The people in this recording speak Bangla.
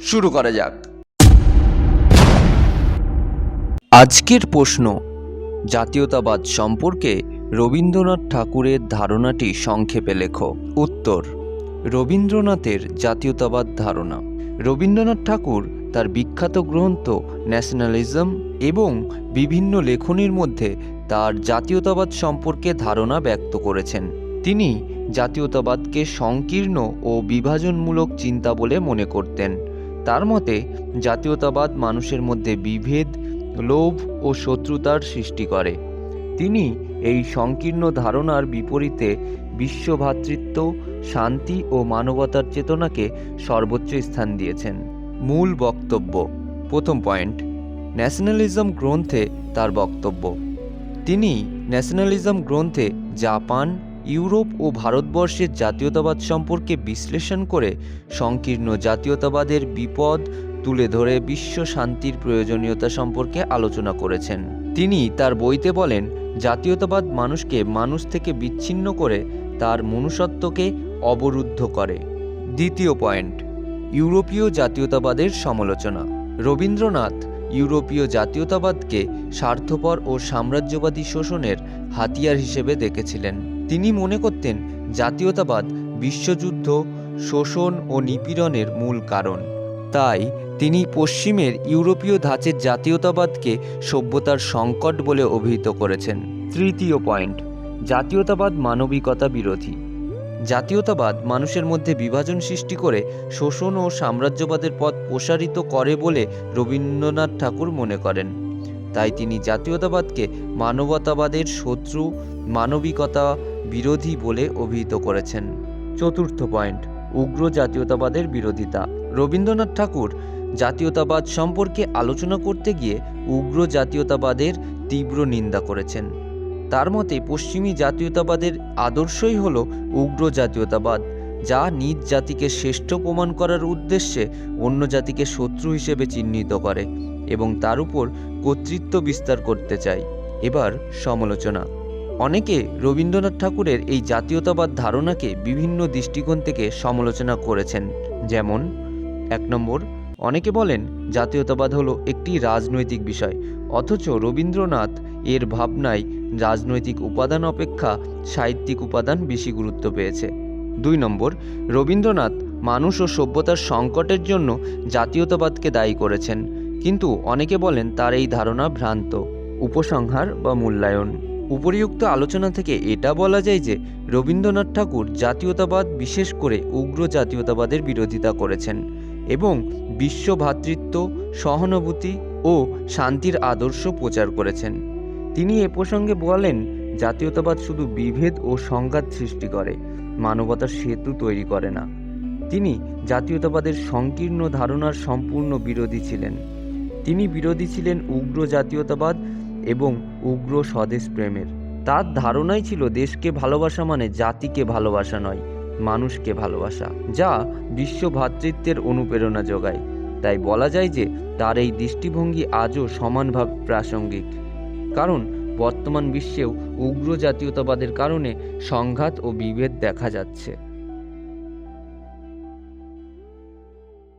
শুরু করা যাক। আজকের প্রশ্ন, জাতীয়তাবাদ সম্পর্কে রবীন্দ্রনাথ ঠাকুরের ধারণাটি সংক্ষেপে লেখো। উত্তর, রবীন্দ্রনাথের জাতীয়তাবাদ ধারণা। রবীন্দ্রনাথ ঠাকুর তার বিখ্যাত গ্রন্থ ন্যাশনালিজম এবং বিভিন্ন লেখনীর মধ্যে তার জাতীয়তাবাদ সম্পর্কে ধারণা ব্যক্ত করেছেন। তিনি জাতীয়তাবাদকে সংকীর্ণ ও বিভাজনমূলক চিন্তা বলে মনে করতেন। তার মতে, জাতীয়তাবাদ মানুষের মধ্যে বিভেদ, লোভ ও শত্রুতার সৃষ্টি করে। তিনি এই সংকীর্ণ ধারণার বিপরীতে বিশ্বভ্রাতৃত্ব শান্তি ও মানবতার চেতনাকে সর্বোচ্চ স্থান দিয়েছেন। মূল বক্তব্য, প্রথম পয়েন্ট, ন্যাশনালিজম গ্রন্থে তার বক্তব্য। তিনি ন্যাশনালিজম গ্রন্থে জাপান ইউরোপ ও ভারতবর্ষের জাতীয়তাবাদ সম্পর্কে বিশ্লেষণ করে সংকীর্ণ জাতীয়তাবাদের বিপদ তুলে ধরে বিশ্ব শান্তির প্রয়োজনীয়তা সম্পর্কে আলোচনা করেছেন। তিনি তার বইতে বলেন, জাতীয়তাবাদ মানুষকে মানুষ থেকে বিচ্ছিন্ন করে, তার মনুষ্যত্বকে অবরুদ্ধ করে। দ্বিতীয় পয়েন্ট, ইউরোপীয় জাতীয়তাবাদের সমালোচনা। রবীন্দ্রনাথ ইউরোপীয় জাতীয়তাবাদকে স্বার্থপর ও সাম্রাজ্যবাদী শোষণের হাতিয়ার হিসেবে দেখেছিলেন। তিনি মনে করতেন জাতীয়তাবাদ বিশ্বযুদ্ধ, শোষণ ও নিপীড়নের মূল কারণ। তাই তিনি পশ্চিমের ইউরোপীয় ধাঁচের জাতীয়তাবাদকে সভ্যতার সংকট বলে অভিহিত করেছেন। তৃতীয় পয়েন্ট, জাতীয়তাবাদ মানবিকতা বিরোধী। জাতীয়তাবাদ মানুষের মধ্যে বিভাজন সৃষ্টি করে শোষণ ও সাম্রাজ্যবাদের পথ প্রসারিত করে বলে রবীন্দ্রনাথ ঠাকুর মনে করেন। তাই তিনি জাতীয়তাবাদকে মানবতাবাদের শত্রু, মানবিকতা বিরোধী বলে অভিহিত করেছেন। চতুর্থ পয়েন্ট, উগ্র জাতীয়তাবাদের বিরোধিতা। রবীন্দ্রনাথ ঠাকুর জাতীয়তাবাদ সম্পর্কে আলোচনা করতে গিয়ে উগ্র জাতীয়তাবাদের তীব্র নিন্দা করেছেন। তার মতে, পশ্চিমী জাতীয়তাবাদের আদর্শই হল উগ্র জাতীয়তাবাদ, যা নিজ জাতিকে শ্রেষ্ঠ প্রমাণ করার উদ্দেশ্যে অন্য জাতিকে শত্রু হিসেবে চিহ্নিত করে এবং তার উপর কর্তৃত্ব বিস্তার করতে চায়। এবার সমালোচনা। অনেকে রবীন্দ্রনাথ ঠাকুরের এই জাতীয়তাবাদ ধারণাকে বিভিন্ন দৃষ্টিকোণ থেকে সমালোচনা করেছেন। যেমন, এক নম্বর, অনেকে বলেন জাতীয়তাবাদ হলো একটি রাজনৈতিক বিষয়, অথচ রবীন্দ্রনাথ এর ভাবনায় রাজনৈতিক উপাদান অপেক্ষা সাহিত্যিক উপাদান বেশি গুরুত্ব পেয়েছে। দুই নম্বর, রবীন্দ্রনাথ মানুষ ও সভ্যতার সংকটের জন্য জাতীয়তাবাদকে দায়ী করেছেন, কিন্তু অনেকে বলেন তার এই ধারণা ভ্রান্ত, উপসংহার বা মূল্যায়ন। উপরিউক্ত আলোচনা থেকে এটা বলা যায় যে রবীন্দ্রনাথ ঠাকুর জাতীয়তাবাদ বিশেষ করে উগ্র জাতীয়তাবাদের বিরোধিতা করেছেন এবং বিশ্ব ভ্রাতৃত্ব সহানুভূতি ও শান্তির আদর্শ প্রচার করেছেন। তিনি এ প্রসঙ্গে বলেন, জাতীয়তাবাদ শুধু বিভেদ ও সংঘাত সৃষ্টি করে, মানবতার সেতু তৈরি করে না। তিনি জাতীয়তাবাদের সংকীর্ণ ধারণার সম্পূর্ণ বিরোধী ছিলেন। তিনি বিরোধী ছিলেন উগ্র জাতীয়তাবাদ এবং উগ্র স্বদেশ প্রেমের। তার ধারণাই ছিল দেশকে ভালোবাসা মানে জাতিকে ভালোবাসা নয়, মানুষকে ভালোবাসা, যা বিশ্ব ভ্রাতৃত্বের অনুপ্রেরণা যোগায়। তাই বলা যায় যে তার এই দৃষ্টিভঙ্গি আজও সমানভাবে প্রাসঙ্গিক। কারণ বর্তমান বিশ্বেও উগ্র জাতীয়তাবাদের কারণে সংঘাত ও বিভেদ দেখা যাচ্ছে।